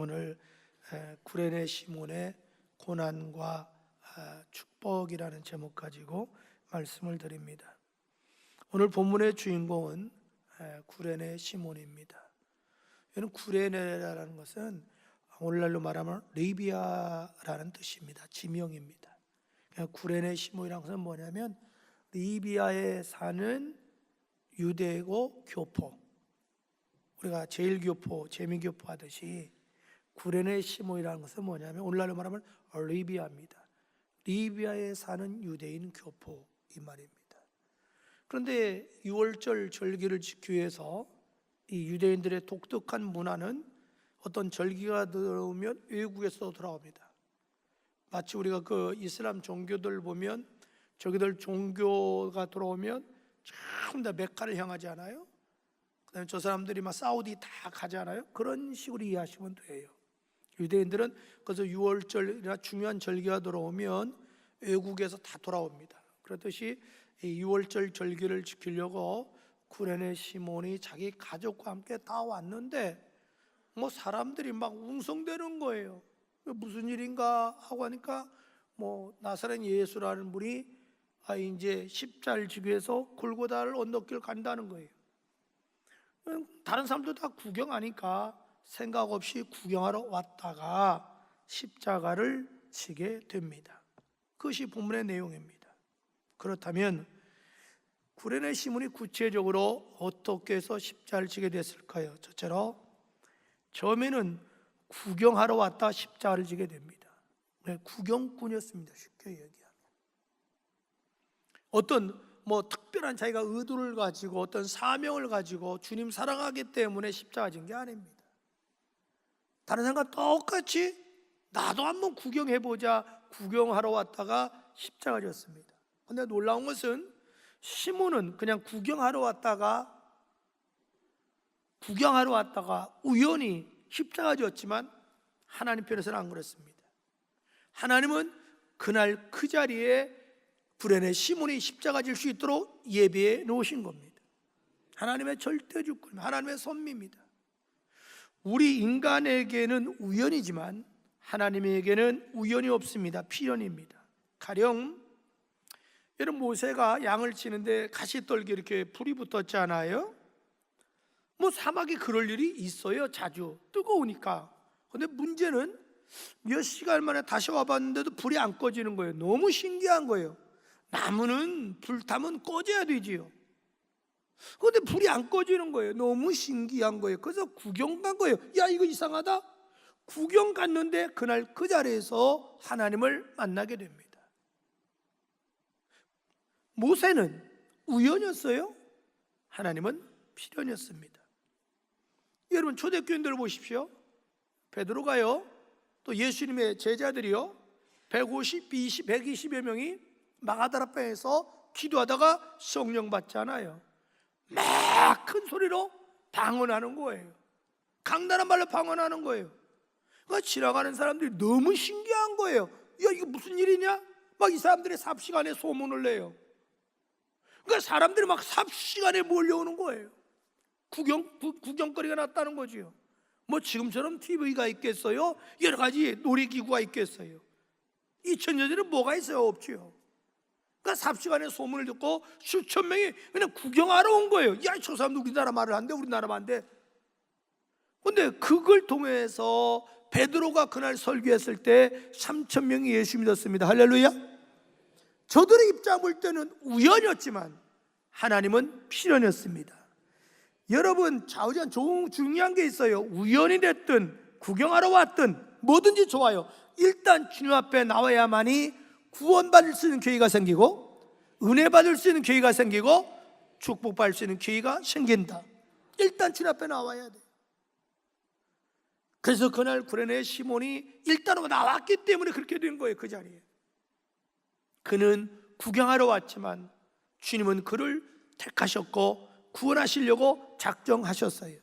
오늘 에, 구레네 시몬의 고난과 아, 축복이라는 제목 가지고 말씀을 드립니다. 오늘 본문의 주인공은 에, 구레네 시몬입니다. 이는 구레네라는 것은 오늘날로 말하면 리비아라는 뜻입니다. 지명입니다. 그냥 구레네 시몬이라는 것은 뭐냐면 리비아에 사는 유대고 교포 우리가 제일교포, 재미교포 하듯이 구레네 시몬이라는 것은 뭐냐면 오늘날로 말하면 리비아입니다. 리비아에 사는 유대인 교포 이 말입니다. 그런데 6월절 절기를 지키기 위해서 이 유대인들의 독특한 문화는 어떤 절기가 들어오면 외국에서 돌아옵니다. 마치 우리가 그 이슬람 종교들 보면 저기들 종교가 들어오면 전부 다 메카를 향하지 않아요? 그다음에 저 사람들이 막 사우디 다 가잖아요. 그런 식으로 이해하시면 돼요. 유대인들은 그래서 6월절이나 중요한 절기가 들어오면 외국에서 다 돌아옵니다. 그렇듯이 이 6월절 절기를 지키려고 구레네 시몬이 자기 가족과 함께 다 왔는데 뭐 사람들이 막 웅성대는 거예요. 무슨 일인가 하고 하니까 뭐 나사렛 예수라는 분이 아 이제 십자를 지기 위해서 골고다를 언덕길 간다는 거예요. 다른 사람도 다 구경하니까 생각 없이 구경하러 왔다가 십자가를 지게 됩니다. 그것이 본문의 내용입니다. 그렇다면 구레네 시몬이 구체적으로 어떻게 해서 십자를 지게 됐을까요? 첫째로 처음에는 구경하러 왔다 십자를 지게 됩니다. 네, 구경꾼이었습니다. 쉽게 얘기하면 어떤 뭐 특별한 자기가 의도를 가지고 어떤 사명을 가지고 주님 사랑하기 때문에 십자가 진 게 아닙니다. 다른 사람과 똑같이 나도 한번 구경해 보자 구경하러 왔다가 십자가 졌습니다. 근데 놀라운 것은 시몬은 그냥 구경하러 왔다가 구경하러 왔다가 우연히 십자가 졌지만 하나님 편에서는 안 그렇습니다. 하나님은 그날 그 자리에 불행의 시몬이 십자가 질 수 있도록 예비해 놓으신 겁니다. 하나님의 절대 주권, 하나님의 선미입니다. 우리 인간에게는 우연이지만 하나님에게는 우연이 없습니다. 필연입니다. 가령 여러분 모세가 양을 치는데 가시떨기 이렇게 불이 붙었잖아요. 뭐 사막에 그럴 일이 있어요. 자주 뜨거우니까. 근데 문제는 몇 시간 만에 다시 와봤는데도 불이 안 꺼지는 거예요. 너무 신기한 거예요. 나무는 불타면 꺼져야 되지요. 근데 불이 안 꺼지는 거예요. 너무 신기한 거예요. 그래서 구경 간 거예요. 야, 이거 이상하다? 구경 갔는데 그날 그 자리에서 하나님을 만나게 됩니다. 모세는 우연이었어요? 하나님은 필연이었습니다. 여러분 초대교인들 보십시오. 베드로가요. 또 예수님의 제자들이요. 150, 20, 120여 명이 마가다라바에서 기도하다가 성령 받잖아요. 막 큰 소리로 방언하는 거예요. 강단한 말로 방언하는 거예요. 그러니까 지나가는 사람들이 너무 신기한 거예요. 야 이거 무슨 일이냐? 막 이 사람들이 삽시간에 소문을 내요. 그러니까 사람들이 막 삽시간에 몰려오는 거예요. 구경 구, 구경거리가 났다는 거지요. 뭐 지금처럼 TV가 있겠어요? 여러 가지 놀이기구가 있겠어요? 2000년 전에 뭐가 있어요? 없지요. 그러니까 삽시간에 소문을 듣고 수천 명이 그냥 구경하러 온 거예요. 야, 저 사람도 우리나라 말을 안 돼, 우리나라 말안 돼. 근데 그걸 통해서 베드로가 그날 설교했을 때 3천 명이 예수 믿었습니다. 할렐루야. 저들의 입장 볼 때는 우연이었지만 하나님은 필연이었습니다. 여러분 좌우전 좋은 중요한 게 있어요. 우연이 됐든 구경하러 왔든 뭐든지 좋아요. 일단 주님 앞에 나와야만이 구원받을 수 있는 기회가 생기고 은혜 받을 수 있는 기회가 생기고 축복받을 수 있는 기회가 생긴다. 일단 주님 앞에 나와야 돼. 그래서 그날 구레네 시몬이 일단 나왔기 때문에 그렇게 된 거예요. 그 자리에. 그는 구경하러 왔지만 주님은 그를 택하셨고 구원하시려고 작정하셨어요.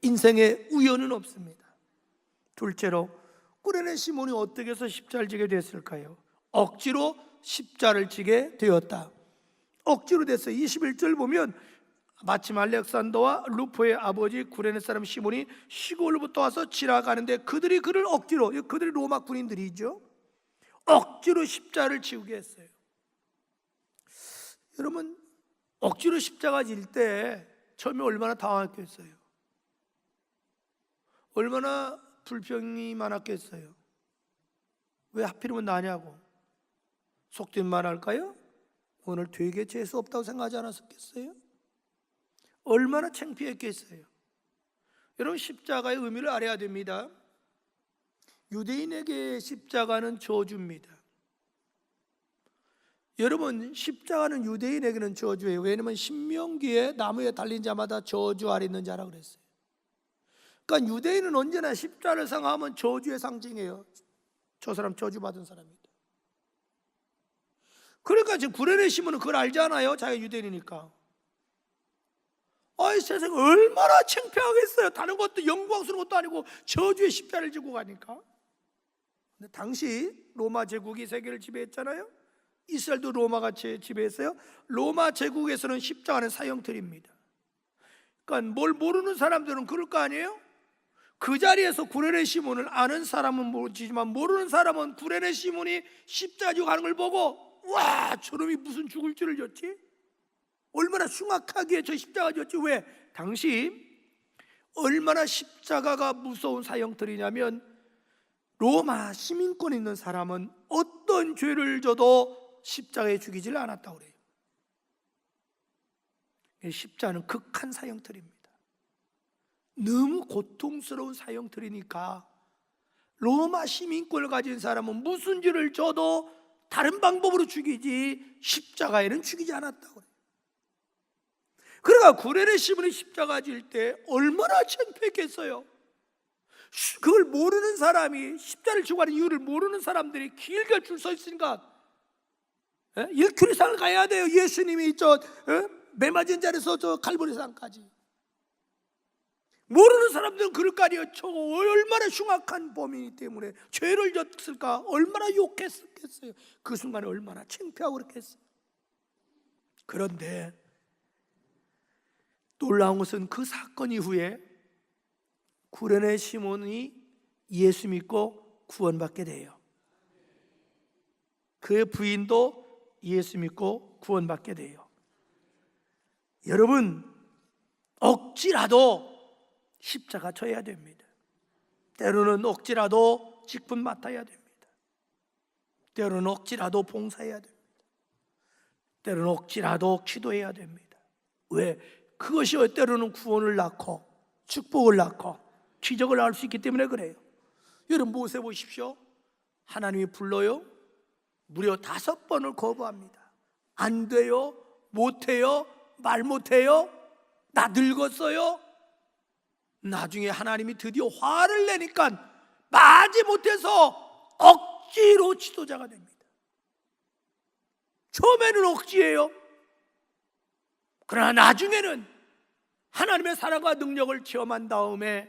인생에 우연은 없습니다. 둘째로 꾸레네 시몬이 어떻게 해서 십자를 지게 됐을까요? 억지로 십자를 지게 되었다. 억지로 됐어요. 21절 보면 마침 알렉산더와 루포의 아버지 구레네 사람 시몬이 시골로부터 와서 지나가는데 그들이 그를 억지로 그들이 로마 군인들이죠. 억지로 십자를 지우게 했어요. 여러분 억지로 십자가 질 때 처음에 얼마나 당황했겠어요? 얼마나 불평이 많았겠어요? 왜 하필이면 나냐고 속된 말 할까요? 오늘 되게 재수 없다고 생각하지 않았었겠어요? 얼마나 창피했겠어요? 여러분 십자가의 의미를 알아야 됩니다. 유대인에게 십자가는 저주입니다. 여러분 십자가는 유대인에게는 저주예요. 왜냐하면 신명기에 나무에 달린 자마다 저주 아래 있는 자라 그랬어요. 그러니까 유대인은 언제나 십자를 상하면 저주의 상징이에요. 저 사람 저주 받은 사람이다. 그러니까 지금 구레네 시몬은 그걸 알잖아요. 자기가 유대인이니까. 아이 세상에 얼마나 창피하겠어요. 다른 것도 영광스러운 것도 아니고 저주의 십자를 지고 가니까. 근데 당시 로마 제국이 세계를 지배했잖아요. 이스라엘도 로마가 제- 지배했어요. 로마 제국에서는 십자가는 사형틀입니다. 그러니까 뭘 모르는 사람들은 그럴 거 아니에요? 그 자리에서 구레네 시몬을 아는 사람은 모르지만 모르는 사람은 구레네 시몬이 십자가 지고 가는 걸 보고 와 저놈이 무슨 죽을 줄을 졌지? 얼마나 흉악하게 저 십자가 졌지 왜? 당시 얼마나 십자가가 무서운 사형틀이냐면 로마 시민권 있는 사람은 어떤 죄를 져도 십자가에 죽이질 않았다고 그래요 십자가는 극한 사형틀입니다 너무 고통스러운 사형틀이니까 로마 시민권을 가진 사람은 무슨 죄를 져도 다른 방법으로 죽이지 십자가에는 죽이지 않았다고 그래요. 그러니까 구레네 시몬이 십자가 질 때 얼마나 창피했겠어요. 시- 그걸 모르는 사람이 십자를 지고 가는 이유를 모르는 사람들이 길게 줄 서 있으니까 예? 일주일상을 가야 돼요. 예수님이 저 예? 매 맞은 자리에서 저 칼보리산까지 모르는 사람들은 그럴 거 아니에요. 저거 얼마나 흉악한 범인이기 때문에 죄를 졌을까? 얼마나 욕했겠어요. 그 순간에 얼마나 창피하고 그렇겠어요. 그런데 놀라운 것은 그 사건 이후에 구레네 시몬이 예수 믿고 구원받게 돼요. 그의 부인도 예수 믿고 구원받게 돼요. 여러분 억지라도 십자가 져야 됩니다. 때로는 억지라도 직분 맡아야 됩니다. 때로는 억지라도 봉사해야 됩니다. 때로는 억지라도 기도해야 됩니다. 왜? 그것이 때로는 구원을 낳고 축복을 낳고 기적을 낳을 수 있기 때문에 그래요. 여러분 모세 보십시오. 하나님이 불러요. 무려 다섯 번을 거부합니다. 안 돼요. 못해요. 말 못해요. 나 늙었어요. 나중에 하나님이 드디어 화를 내니까 마지 못해서 억지로 지도자가 됩니다. 처음에는 억지예요. 그러나 나중에는 하나님의 사랑과 능력을 체험한 다음에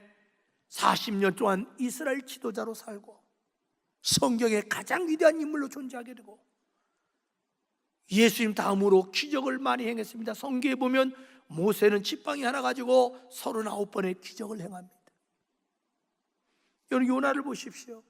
40년 동안 이스라엘 지도자로 살고 성경의 가장 위대한 인물로 존재하게 되고 예수님 다음으로 기적을 많이 행했습니다. 성경에 보면 모세는 지팡이 하나 가지고 39번의 기적을 행합니다. 여러분 요나를 보십시오.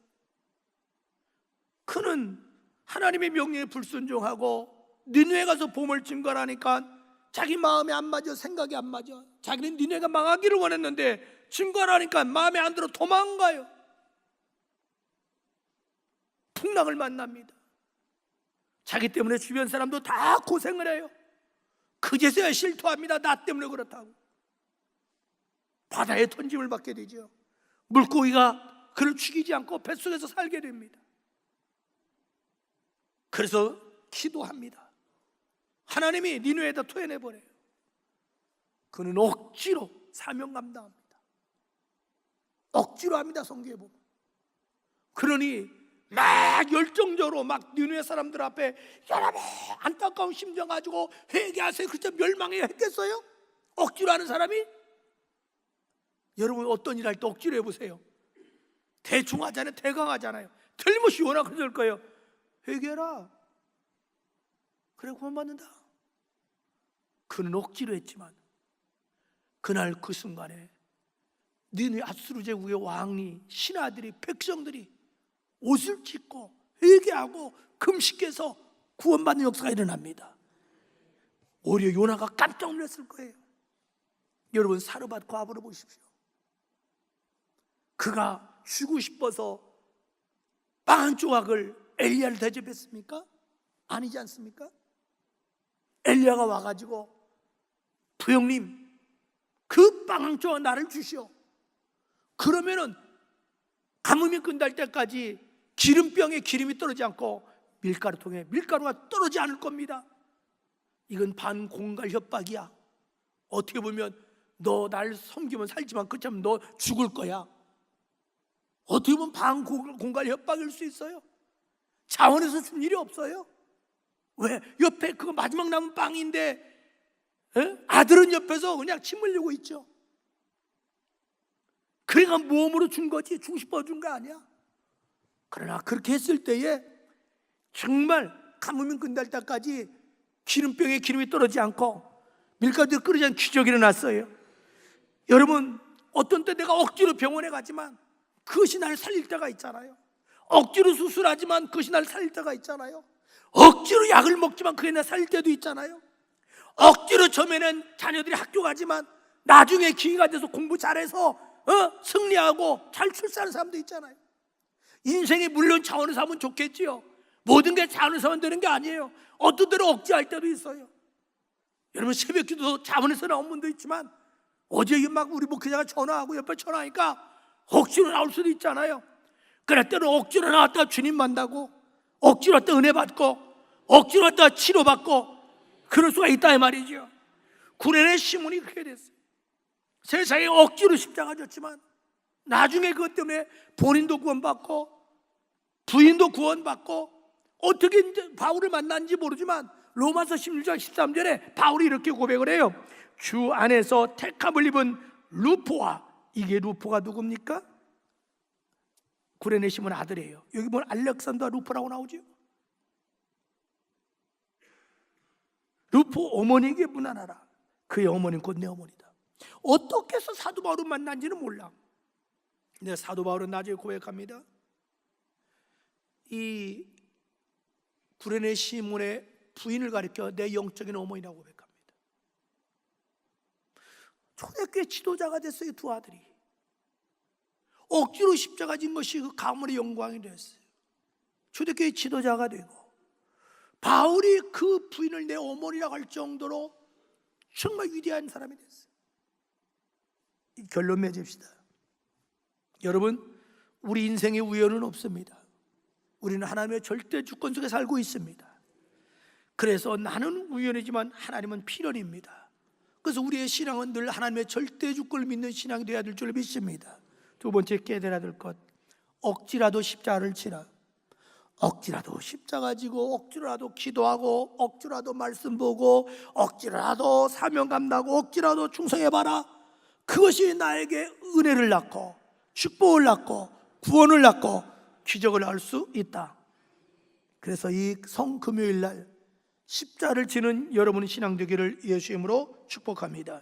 그는 하나님의 명령에 불순종하고 니누에 가서 봄을 증거하니까 자기 마음에 안 맞아 생각이 안 맞아 자기는 니네가 망하기를 원했는데 증거하니까 마음에 안 들어 도망가요 풍랑을 만납니다 자기 때문에 주변 사람도 다 고생을 해요 그제서야 실토합니다 나 때문에 그렇다고 바다에 던짐을 받게 되죠 물고기가 그를 죽이지 않고 뱃속에서 살게 됩니다 그래서 기도합니다. 하나님이 니누에다 토해내 버려요. 그는 억지로 사명 감당합니다. 억지로 합니다. 성경에 보면. 그러니 막 열정적으로 막 니누의 사람들 앞에 여러분 안타까운 심정 가지고 회개하세요. 그렇죠 멸망해야 했겠어요? 억지로 하는 사람이 여러분 어떤 일 할 때 억지로 해보세요. 대충 하잖아요. 대강 하잖아요. 틀림없이 원하고 그럴 거예요. 회개해라. 그래 구원받는다. 그는 억지로 했지만 그날 그 순간에 니네 아수르 제국의 왕이 신하들이 백성들이 옷을 찢고 회개하고 금식해서 구원받는 역사가 일어납니다. 오히려 요나가 깜짝 놀랐을 거예요. 여러분 사르밧 과부를 보십시오. 그가 쉬고 싶어서 빵 한 조각을 엘리야를 대접했습니까? 아니지 않습니까? 엘리야가 와가지고 부형님 그 빵 한 조각 나를 주시오. 그러면은 가뭄이 끝날 때까지 기름병에 기름이 떨어지지 않고 밀가루통에 밀가루가 떨어지지 않을 겁니다. 이건 반공갈 협박이야. 어떻게 보면 너 날 섬기면 살지만 그렇다면 너 죽을 거야. 어떻게 보면 반공갈 협박일 수 있어요. 자원에서 준 일이 없어요. 왜? 옆에 그거 마지막 남은 빵인데 에? 아들은 옆에서 그냥 침 흘리고 있죠. 그래가 모험으로 준 거지 주고 싶어 준 거 아니야. 그러나 그렇게 했을 때에 정말 가뭄이 끝날 때까지 기름병에 기름이 떨어지지 않고 밀가루가 끓이지 않은 기적이 일어났어요. 여러분 어떤 때 내가 억지로 병원에 가지만 그것이 나를 살릴 때가 있잖아요. 억지로 수술하지만 그것이 나를 살릴 때가 있잖아요. 억지로 약을 먹지만 그게 나 살릴 때도 있잖아요. 억지로 처음에는 자녀들이 학교 가지만 나중에 기회가 돼서 공부 잘해서 어? 승리하고 잘 출세하는 사람도 있잖아요. 인생이 물론 차원에서 하면 좋겠지요. 모든 게 차원에서 하면 되는 게 아니에요. 어떤 때로 억지할 때도 있어요. 여러분 새벽 기도 자원에서 나온 분도 있지만 어제 막 우리 목회자가 전화하고 옆에 전화하니까 억지로 나올 수도 있잖아요. 그럴 때는 억지로 나왔다가 주님 만나고 억지로 왔다 은혜 받고 억지로 왔다 치료받고 그럴 수가 있다 이 말이죠. 구레네 시몬이 그렇게 됐어요. 세상에 억지로 십자가 졌지만 나중에 그것 때문에 본인도 구원받고 부인도 구원받고 어떻게 바울을 만났는지 모르지만 로마서 16장 13절에 바울이 이렇게 고백을 해요. 주 안에서 택함을 입은 루포와 이게 루포가 누굽니까? 구레네 시몬 아들이에요. 여기 보면 알렉산더 루포라고 나오죠. 루포 어머니에게 문안하라. 그의 어머니는 곧 내 어머니다. 어떻게 해서 사도 바울을 만난지는 몰라. 근데 사도 바울은 나중에 고백합니다. 이 구레네 시몬의 부인을 가리켜 내 영적인 어머니라고 고백합니다. 초대교회 지도자가 됐어요 두 아들이. 억지로 십자가 진 것이 그 가문의 영광이 됐어요. 초대교회 지도자가 되고 바울이 그 부인을 내 어머니라고 할 정도로 정말 위대한 사람이 됐어요. 이 결론 맺읍시다. 여러분, 우리 인생에 우연은 없습니다. 우리는 하나님의 절대 주권 속에 살고 있습니다. 그래서 나는 우연이지만 하나님은 필연입니다. 그래서 우리의 신앙은 늘 하나님의 절대 주권을 믿는 신앙이 되어야 될 줄 믿습니다. 두 번째 깨달아야 될 것, 억지라도 십자가를 지라. 억지라도 십자가 지고 억지라도 기도하고 억지라도 말씀 보고 억지라도 사명 감당하고 억지라도 충성해 봐라. 그것이 나에게 은혜를 낳고 축복을 낳고 구원을 낳고 기적을 낳을 수 있다. 그래서 이 성금요일 날 십자를 지는 여러분의 신앙 되기를 예수 이름으로 축복합니다.